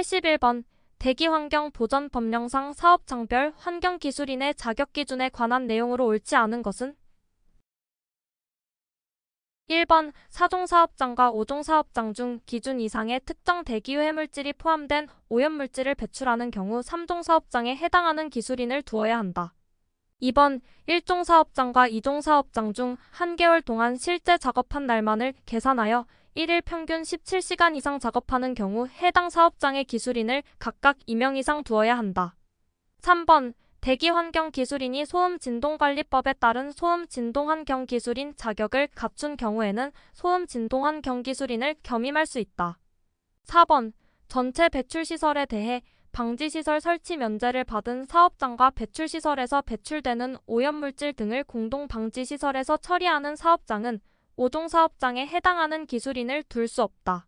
81번 대기환경 보전 법령상 사업장별 환경기술인의 자격 기준에 관한 내용으로 옳지 않은 것은 1번 사종사업장과 오종사업장 중 기준 이상의 특정 대기유 해물질이 포함된 오염물질을 배출하는 경우 3종사업장에 해당하는 기술인을 두어야 한다. 2번 1종사업장과 2종사업장 중 한 개월 동안 실제 작업한 날만을 계산하여 1일 평균 17시간 이상 작업하는 경우 해당 사업장의 기술인을 각각 2명 이상 두어야 한다. 3번 대기환경기술인이 소음진동관리법에 따른 소음진동환경기술인 자격을 갖춘 경우에는 소음진동환경기술인을 겸임할 수 있다. 4번 전체 배출시설에 대해 방지시설 설치 면제를 받은 사업장과 배출시설에서 배출되는 오염물질 등을 공동 방지시설에서 처리하는 사업장은 5종 사업장에 해당하는 기술인을 둘 수 없다.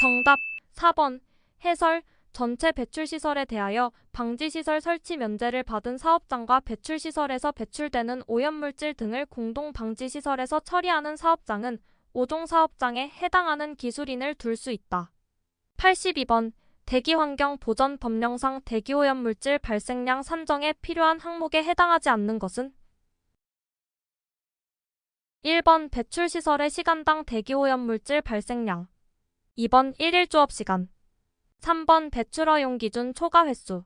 정답 4번 해설 전체 배출시설에 대하여 방지시설 설치 면제를 받은 사업장과 배출시설에서 배출되는 오염물질 등을 공동 방지시설에서 처리하는 사업장은 5종 사업장에 해당하는 기술인을 둘 수 있다. 82번 대기환경 보전 법령상 대기오염물질 발생량 산정에 필요한 항목에 해당하지 않는 것은 1번 배출시설의 시간당 대기오염물질 발생량. 2번 1일 조업시간. 3번 배출허용 기준 초과 횟수.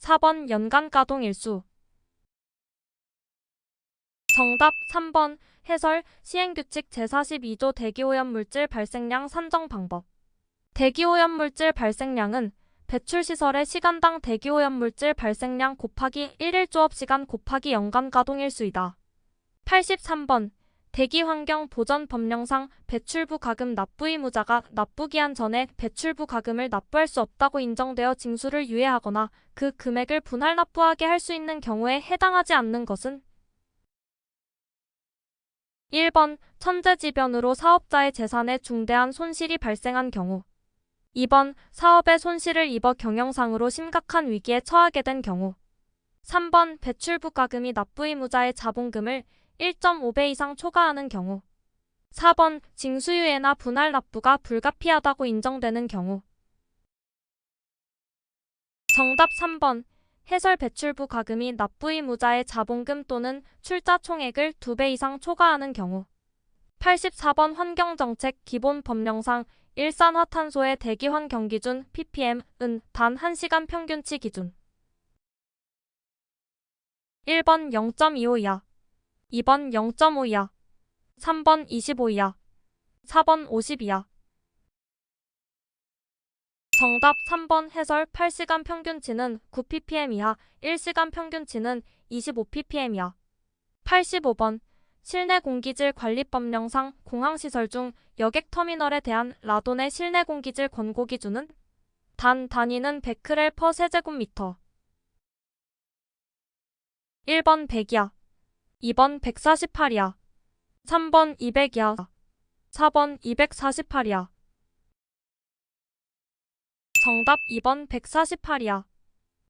4번 연간 가동 일수. 정답 3번 해설 시행규칙 제42조 대기오염물질 발생량 산정 방법. 대기오염물질 발생량은 배출시설의 시간당 대기오염물질 발생량 곱하기 1일 조업시간 곱하기 연간 가동일수이다. 83번 대기환경 보전 법령상 배출부 가금 납부 의무자가 납부기한 전에 배출부 가금을 납부할 수 없다고 인정되어 징수를 유예하거나 그 금액을 분할 납부하게 할 수 있는 경우에 해당하지 않는 것은 1번 천재지변으로 사업자의 재산에 중대한 손실이 발생한 경우 2번 사업에 손실을 입어 경영상으로 심각한 위기에 처하게 된 경우 3번 배출부 가금이 납부 의무자의 자본금을 1.5배 이상 초과하는 경우. 4번 징수유예나 분할 납부가 불가피하다고 인정되는 경우. 정답 3번 해설 배출부 가금이 납부 의무자의 자본금 또는 출자 총액을 2배 이상 초과하는 경우. 84번 환경정책 기본 법령상 일산화탄소의 대기환경 기준 ppm은 단 1시간 평균치 기준. 1번 0.25 이하 2번 0.5 이하 3번 25 이하 4번 50 이하 정답 3번 해설 8시간 평균치는 9ppm 이하 1시간 평균치는 25ppm 이하. 85번 실내 공기질 관리법령상 공항시설 중 여객터미널에 대한 라돈의 실내 공기질 권고 기준은? 단 단위는 베크렐 퍼 세제곱미터. 1번 100이야 2번 148이야. 3번 200이야. 4번 248이야. 정답 2번 148이야